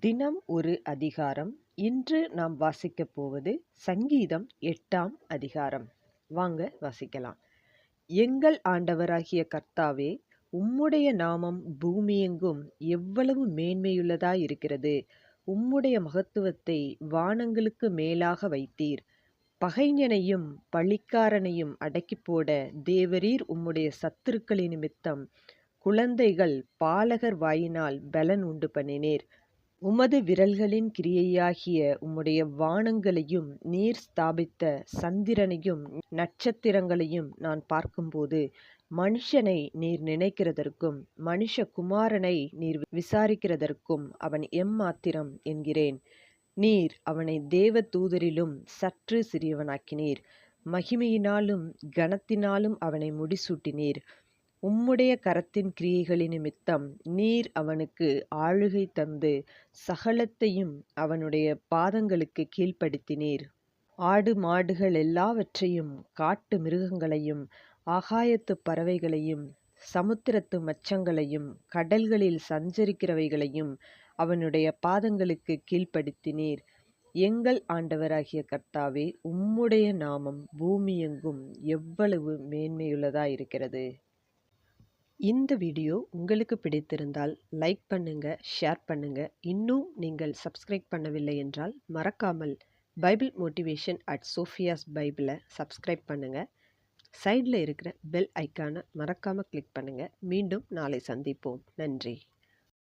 தினம் ஒரு அதிகாரம். இன்று நாம் வாசிக்கப் போவது சங்கீதம் எட்டாம் அதிகாரம். வாங்க வாசிக்கலாம். எங்கள் ஆண்டவராகிய கர்த்தாவே உம்முடைய நாமம் பூமியெங்கும் எவ்வளவு மேன்மையுள்ளதாயிருக்கிறது. உம்முடைய மகத்துவத்தை வானங்களுக்கு மேலாக வைத்தீர். பகைஞனையும் பழிக்காரனையும் அடக்கிப்போட தேவரீர் உம்முடைய சத்துருக்களின் நிமித்தம் குழந்தைகள் பாலகர் வாயினால் பலன் உண்டு பண்ணினீர். உமது விரல்களின் கிரியையாகிய உம்முடைய வானங்களையும் நீர் ஸ்தாபித்த சந்திரனையும் நட்சத்திரங்களையும் நான் பார்க்கும்போது மனுஷனை நீர் நினைக்கிறதற்கும் மனுஷ குமாரனை நீர் விசாரிக்கிறதற்கும் அவன் எம்மாத்திரம் என்கிறேன். நீர் அவனை தேவ தூதரிலும் சற்று சிறியவனாக்கினீர். மகிமையினாலும் கனத்தினாலும் அவனை முடிசூட்டினீர். உம்முடைய கரத்தின் கிரியைகளின் நிமித்தம் நீர் அவனுக்கு ஆளுகை தந்து சகலத்தையும் அவனுடைய பாதங்களுக்கு கீழ்ப்படுத்தினீர். ஆடு மாடுகள் எல்லாவற்றையும் காட்டு மிருகங்களையும் ஆகாயத்து பறவைகளையும் சமுத்திரத்து மச்சங்களையும் கடல்களில் சஞ்சரிக்கிறவைகளையும் அவனுடைய பாதங்களுக்கு கீழ்ப்படுத்தினீர். எங்கள் ஆண்டவராகிய கர்த்தாவே உம்முடைய நாமம் பூமியெங்கும் எவ்வளவு மேன்மையுள்ளதாயிருக்கிறது. இந்த வீடியோ உங்களுக்கு பிடித்திருந்தால் லைக் பண்ணுங்கள் ஷேர் பண்ணுங்கள் இன்னும் நீங்கள் சப்ஸ்கிரைப் பண்ணவில்லை என்றால் மறக்காமல் பைபிள் மோட்டிவேஷன் அட் சோஃபியாஸ் பைபிளை சப்ஸ்கிரைப் பண்ணுங்கள் சைடில் இருக்கிற பெல் ஐக்கானை மறக்காமல் கிளிக் பண்ணுங்கள் மீண்டும் நாளை சந்திப்போம். நன்றி.